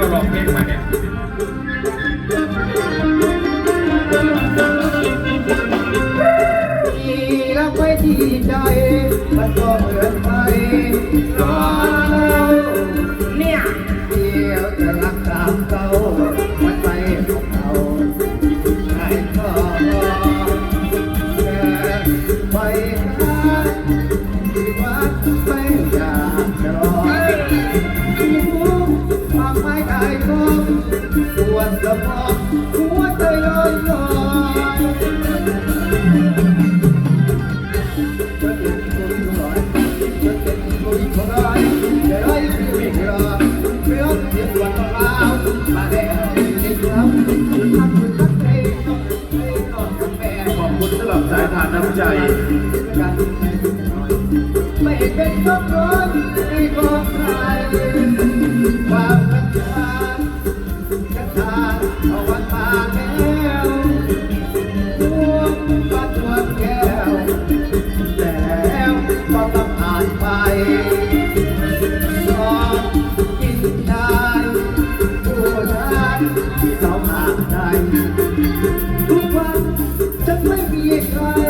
าวร้องเพลงมาเนี่ต้ที่ใจนก็เอนร้เนี่ยเดียวจะรักตาเขามันของเขาใครก็ไปหาที่วัดไม่อยากจะรอ้ำใจ ไม่เป็นครอบครัในกองใครความรักจางจะขาดเอาวันมาแล้วดวงมาตรวจแก้วแล้วก็ต้องผ่านไปสองกินชายผู้ชายเราหางใจทุกวันฉันไม่มีใคร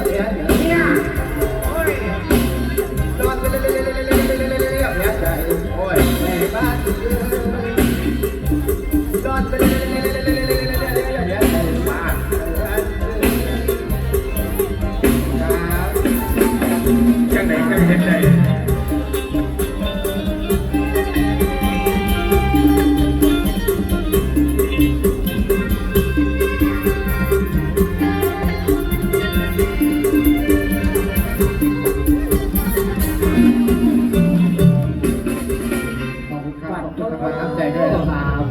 Yeah.